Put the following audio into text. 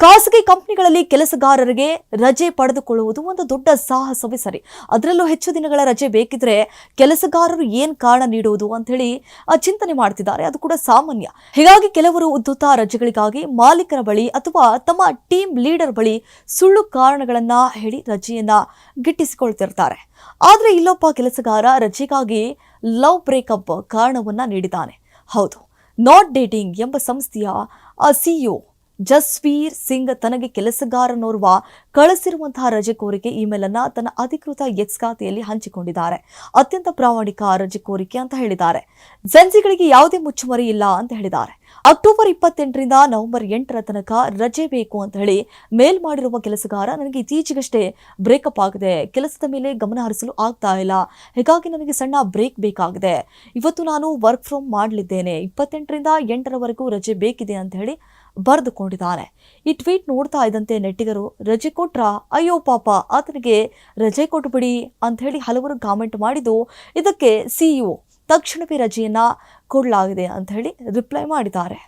ಖಾಸಗಿ ಕಂಪನಿಗಳಲ್ಲಿ ಕೆಲಸಗಾರರಿಗೆ ರಜೆ ಪಡೆದುಕೊಳ್ಳುವುದು ಒಂದು ದೊಡ್ಡ ಸಾಹಸವೇ ಸರಿ. ಅದರಲ್ಲೂ ಹೆಚ್ಚು ದಿನಗಳ ರಜೆ ಬೇಕಿದ್ರೆ ಕೆಲಸಗಾರರು ಏನ್ ಕಾರಣ ನೀಡುವುದು ಅಂತ ಹೇಳಿ ಚಿಂತನೆ ಮಾಡ್ತಿದ್ದಾರೆ. ಅದು ಕೂಡ ಸಾಮಾನ್ಯ. ಹೀಗಾಗಿ ಕೆಲವರು ಉದ್ದುತ ರಜೆಗಳಿಗಾಗಿ ಮಾಲೀಕರ ಬಳಿ ಅಥವಾ ತಮ್ಮ ಟೀಮ್ ಲೀಡರ್ ಬಳಿ ಸುಳ್ಳು ಕಾರಣಗಳನ್ನ ಹೇಳಿ ರಜೆಯನ್ನ ಗಿಟ್ಟಿಸಿಕೊಳ್ತಿರ್ತಾರೆ. ಆದ್ರೆ ಇಲ್ಲೊಬ್ಬ ಕೆಲಸಗಾರ ರಜೆಗಾಗಿ ಲವ್ ಬ್ರೇಕಪ್ ಕಾರಣವನ್ನ ನೀಡಿದ್ದಾನೆ. ಹೌದು. ನಾಟ್ ಡೇಟಿಂಗ್ ಎಂಬ ಸಂಸ್ಥೆಯ ಸಿಇಒ ಜಸ್ವೀರ್ ಸಿಂಗ್ ತನಗೆ ಕೆಲಸಗಾರನೋರ್ವ ಕಳಿಸಿರುವಂತಹ ರಜೆ ಕೋರಿಕೆ ಇಮೇಲ್ ಅನ್ನ ತನ್ನ ಅಧಿಕೃತ ಎಕ್ಸ್ ಖಾತೆಯಲ್ಲಿ ಹಂಚಿಕೊಂಡಿದ್ದಾರೆ. ಅತ್ಯಂತ ಪ್ರಾಮಾಣಿಕ ರಜೆ ಕೋರಿಕೆ ಅಂತ ಹೇಳಿದ್ದಾರೆ. ಜನ್ಸಿಗಳಿಗೆ ಯಾವುದೇ ಮುಚ್ಚುಮರಿ ಇಲ್ಲ ಅಂತ ಹೇಳಿದ್ದಾರೆ. ಅಕ್ಟೋಬರ್ ಇಪ್ಪತ್ತೆಂಟರಿಂದ ನವೆಂಬರ್ ಎಂಟರ ತನಕ ರಜೆ ಬೇಕು ಅಂತ ಹೇಳಿ ಮೇಲ್ ಮಾಡಿರುವ ಕೆಲಸಗಾರ ನನಗೆ ಇತ್ತೀಚೆಗಷ್ಟೇ ಬ್ರೇಕಪ್ ಆಗಿದೆ. ಕೆಲಸದ ಮೇಲೆ ಗಮನ ಹರಿಸಲು ಆಗ್ತಾ ಇಲ್ಲ. ಹೀಗಾಗಿ ನನಗೆ ಸಣ್ಣ ಬ್ರೇಕ್ ಬೇಕಾಗಿದೆ. ಇವತ್ತು ನಾನು ವರ್ಕ್ ಫ್ರಮ್ ಮಾಡಲಿದ್ದೇನೆ. ಇಪ್ಪತ್ತೆಂಟರಿಂದ ಎಂಟರವರೆಗೂ ರಜೆ ಬೇಕಿದೆ ಅಂತ ಹೇಳಿ ಬರೆದುಕೊಂಡಿದ್ದಾನೆ. ಈ ಟ್ವೀಟ್ ನೋಡ್ತಾ ಇದ್ದಂತೆ ನೆಟ್ಟಿಗರು, ರಜೆ ಕೊಟ್ರ? ಅಯ್ಯೋ ಪಾಪ, ಆತನಿಗೆ ರಜೆ ಕೊಟ್ಬಿಡಿ ಅಂತ ಹೇಳಿ ಹಲವರು ಕಾಮೆಂಟ್ ಮಾಡಿದ್ದು ಇದಕ್ಕೆ ಸಿಇಒ ತಕ್ಷಣವೇ ರಜೆಯನ್ನು ಕೊಡಲಾಗಿದೆ ಅಂತ ಹೇಳಿ ರಿಪ್ಲೈ ಮಾಡಿದ್ದಾರೆ.